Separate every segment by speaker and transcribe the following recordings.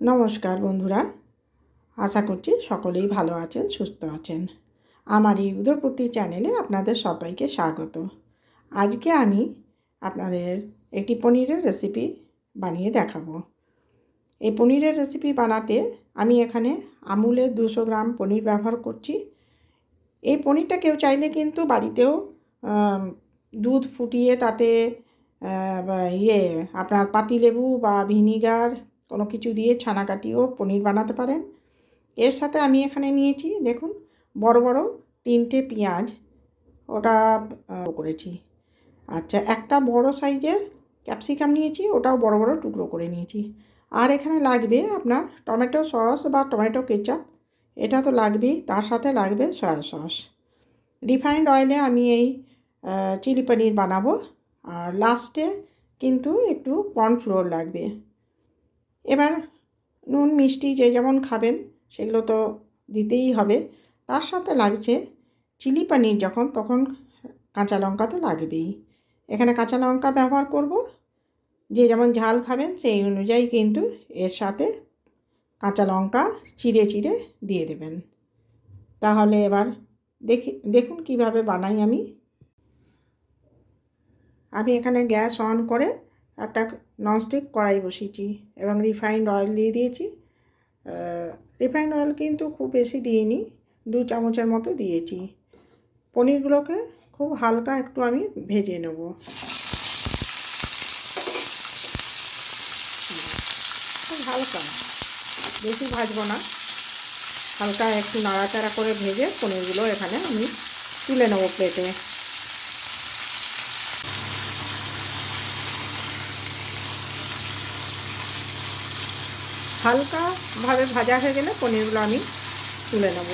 Speaker 1: নমস্কার বন্ধুরা। আশা করছি সকলেই ভালো আছেন, সুস্থ আছেন। আমার এই উদয়পূর্তি চ্যানেলে আপনাদের সবাইকে স্বাগত। আজকে আমি আপনাদের একটি পনিরের রেসিপি বানিয়ে দেখাবো। এই পনিরের রেসিপি বানাতে আমি এখানে আমুলের দুশো গ্রাম পনির ব্যবহার করছি। এই পনিরটা কেউ চাইলে কিন্তু বাড়িতেও দুধ ফুটিয়ে তাতে ইয়ে আপনার পাতিলেবু বা ভিনিগার কোনো কিছু দিয়ে ছানা কাটিয়েও পনির বানাতে পারেন। এর সাথে আমি এখানে নিয়েছি, দেখুন, বড় বড় তিনটে পেঁয়াজ, ওটা করেছি। আচ্ছা একটা বড় সাইজের ক্যাপসিকাম নিয়েছি, ওটাও বড় বড় টুকরো করে নিয়েছি। আর এখানে লাগবে আপনার টমেটো সস বা টমেটো কেচাপ, এটা তো লাগবেই, তার সাথে লাগবে সয়া সস। রিফাইন্ড অয়েলে আমি এই চিলি পনির বানাবো, আর লাস্টে কিন্তু একটু কর্নফ্লোর লাগবে। এবার নুন, মিষ্টি যে যেমন খাবেন সেগুলো তো দিতেই হবে। তার সাথে লাগছে চিলি পানির যখন, তখন কাঁচা লঙ্কা তো লাগবেই। এখানে কাঁচা লঙ্কা ব্যবহার করব। যে যেমন ঝাল খাবেন সেই অনুযায়ী কিন্তু এর সাথে কাঁচা লঙ্কা চিড়ে চিড়ে দিয়ে দেবেন। তাহলে এবার দেখি, দেখুন কীভাবে বানাই আমি। আমি এখানে গ্যাস অন করে একটা ননস্টিক কড়াই বসিয়েছি এবং রিফাইন্ড অয়েল দিয়ে দিয়েছি। রিফাইন্ড অয়েল কিন্তু খুব বেশি দিইনি, দু চামচের মতো দিয়েছি। পনিরগুলোকে খুব হালকা একটু আমি ভেজে নেব। খুব হালকা, বেশি ভাজবো না। হালকা একটু নাড়াচাড়া করে ভেজে পনিরগুলো এখানে আমি তুলে নেব প্লেটে হালকাভাবে ভাজা হয়ে গেলে পনিরগুলো আমি তুলে নেব।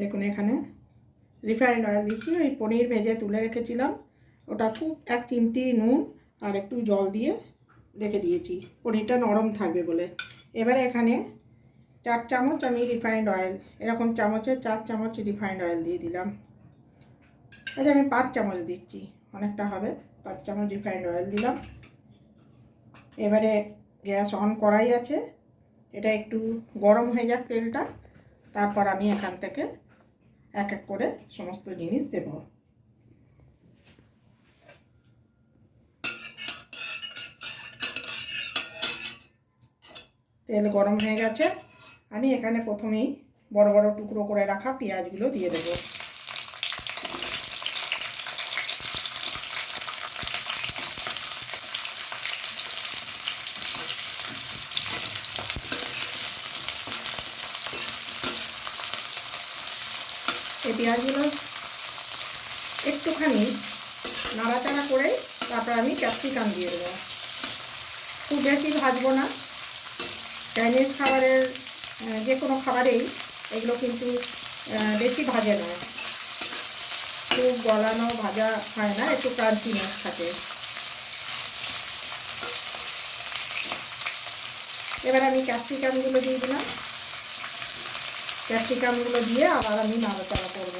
Speaker 1: দেখুন, এখানে রিফাইন্ড অয়েল দিচ্ছি ওই পনির ভেজে তুলে রেখেছিলাম। ওটা খুব এক চিমটি নুন আর একটু জল দিয়ে রেখে দিয়েছি। পনিরটা নরম থাকবে বলে। এবারে এখানে চার চামচ আমি রিফাইন্ড অয়েল এরকম চামচে চার চামচ রিফাইন্ড অয়েল দিয়ে দিলাম। আচ্ছা আমি পাঁচ চামচ দিচ্ছি, অনেকটা হবে। পাঁচ চামচ রিফাইন্ড অয়েল দিলাম। এবারে গ্যাস অন করাই আছে। এটা একটু গরম হয়ে যাক তেলটা, তারপর আমি এখান থেকে এক এক করে সমস্ত জিনিস দেব। তেল গরম হয়ে গেছে। আমি এখানে প্রথমেই বড় বড় টুকরো করে রাখা পেঁয়াজগুলো দিয়ে দেবো। এই পেঁয়াজগুলো একটুখানি নাড়াচাড়া করে তারপর আমি ক্যাপসিকাম দিয়ে দেবো। খুব বেশি ভাজবো না। চাইনিজ খাবারের যে কোনো খাবারেই এগুলো কিন্তু বেশি ভাজে না। খুব গলানো ভাজা হয় না, একটু ক্রাঞ্চিনেস থাকে। এবার আমি ক্যাপসিকামগুলো দিয়ে দিলাম। ক্যাপসিকামগুলো দিয়ে আবার আমি নাড়াচাড়া করব।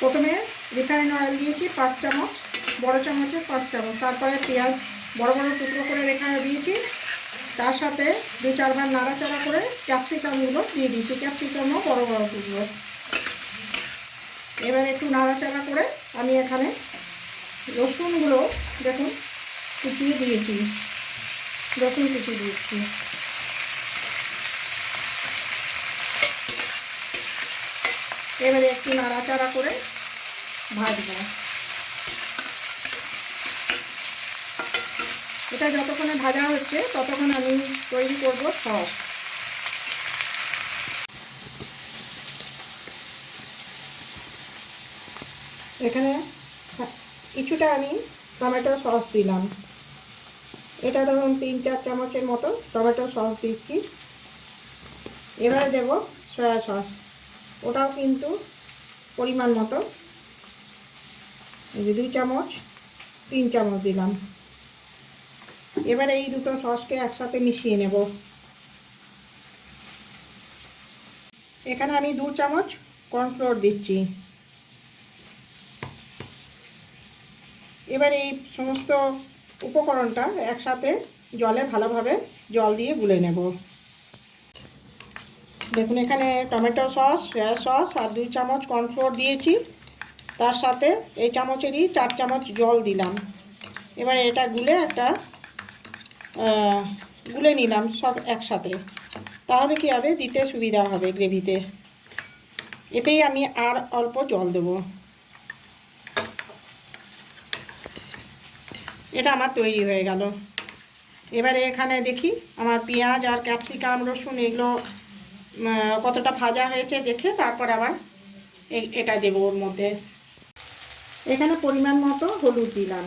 Speaker 1: প্রথমে রিফাইন অয়েল দিয়েছি পাঁচ চামচ, বড় চামচের পাঁচ চামচ, তারপরে পেঁয়াজ বড় বড় টুকরো করে রেখা দিয়েছি। তার সাথে দু চারবার নাড়াচাড়া করে ক্যাপসিকামগুলো দিয়ে দিয়েছি। ক্যাপসিকামও বড় বড় টুকরো। এবার একটু নাড়াচাড়া করে আমি এখানে রসুনগুলো দেখুন কুচিয়ে দিয়েছি। রসুন কুচি দিয়েছি। এবারে একটু নাড়াচাড়া করে ভাজবো। এটা যতক্ষণে ভাজা হচ্ছে, ততক্ষণ আমি তৈরি করব সস এখানে কিছুটা আমি টমেটো সস দিলাম। এটা ধরুন তিন, চার চামচের মতো টমেটো সস দিচ্ছি। এবার দেব সয়া সস। ওটাও কিন্তু পরিমাণ মতো। এই যে দুই চামচ, তিন চামচ দিলাম। এবারে এই দুটো সসকে একসাথে মিশিয়ে নেব। এখানে আমি দু চামচ কর্নফ্লোর দিচ্ছি। এবার এই সমস্ত উপকরণটা একসাথে জলে ভালোভাবে জল দিয়ে গুলে নেব। দেখুন, এখানে টমেটো সস সয়া সস আর দুই চামচ কর্নফ্লোর দিয়েছি। তার সাথে এই চামচেরই চার চামচ জল দিলাম। এবার এটা গুলে একটা গুলে নিলাম সব একসাথে। তাহলে কী হবে? দিতে সুবিধা হবে গ্রেভিতে। এতেই আমি আর অল্প জল দেবো। এটা আমার তৈরি হয়ে গেল। এবারে এখানে দেখি আমার পেঁয়াজ আর ক্যাপসিকাম, রসুন এগুলো কতটা ভাজা হয়েছে দেখে তারপর আবার এটা দেবো ওর মধ্যে। এখানে পরিমাণ মতো হলুদ দিলাম।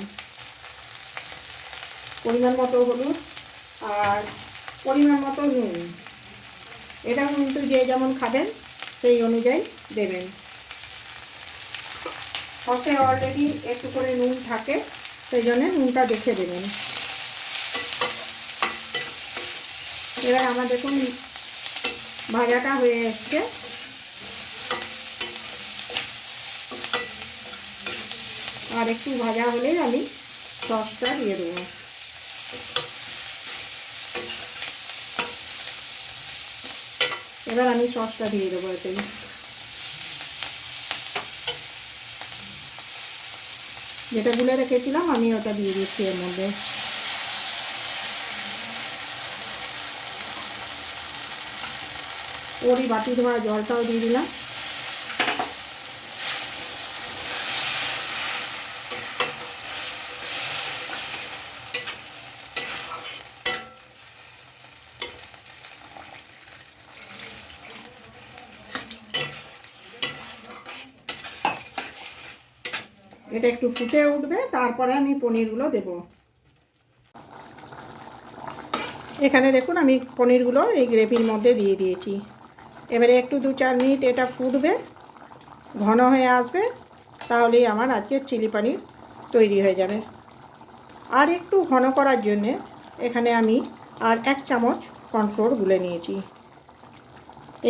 Speaker 1: পরিমাণ মতো হলুদ আর পরিমাণ মতো নুন। এটা কিন্তু যে যেমন খাবেন, সেই অনুযায়ী দেবেন। সসে অলরেডি একটু করে নুন থাকে, সেই জন্য নুনটা দেখে দেবেন। এবার আমার দেখুন, ভাজাটা হয়ে এসছে। আর একটু ভাজা হলেই আমি সসটা দিয়ে দেবো। এবার আমি সসটা দিয়ে দেবো এতেই যেটা গুলে রেখেছিলাম, আমি ওটা দিয়ে দিচ্ছি এর মধ্যে। ওরই বাটি ধোয়া জলটাও দিয়ে দিলাম। এটা একটু ফুটে উঠবে, তারপরে আমি পনিরগুলো দেব। এখানে দেখুন, আমি পনিরগুলো এই গ্রেভির মধ্যে দিয়ে দিয়েছি। এবারে একটু দু চার মিনিট এটা ফুটবে, ঘন হয়ে আসবে, তাহলেই আমার আজকে চিলি পনির তৈরি হয়ে যাবে। আর একটু ঘন করার জন্যে এখানে আমি আর এক চামচ কর্নফ্লোর গুলে নিয়েছি।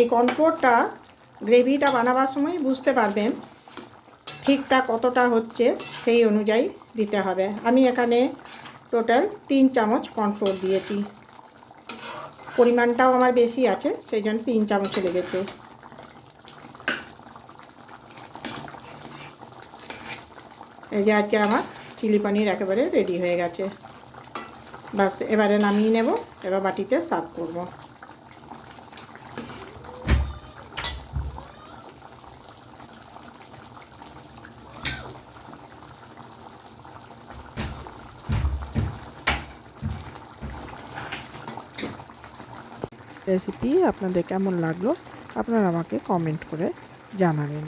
Speaker 1: এই কর্নফ্লোরটা গ্রেভিটা বানাবার সময় বুঝতে পারবেন ঠিকটা কতটা হচ্ছে সেই অনুযায়ী দিতে হবে। আমি এখানে টোটাল তিন চামচ কর্নফ্লোর দিয়েছি। পরিমাণটাও আমার বেশি আছে, সেই জন্য তিন চামচ লেগেছে। এই যে আজকে আমার চিলি পনির একেবারে রেডি হয়ে গেছে। বাস এবারে নামিয়ে নেব, এবার বাটিতে সার্ভ করব।
Speaker 2: রেসিপি আপনাদের কেমন লাগল আপনারা আমাকে কমেন্ট করে জানাবেন।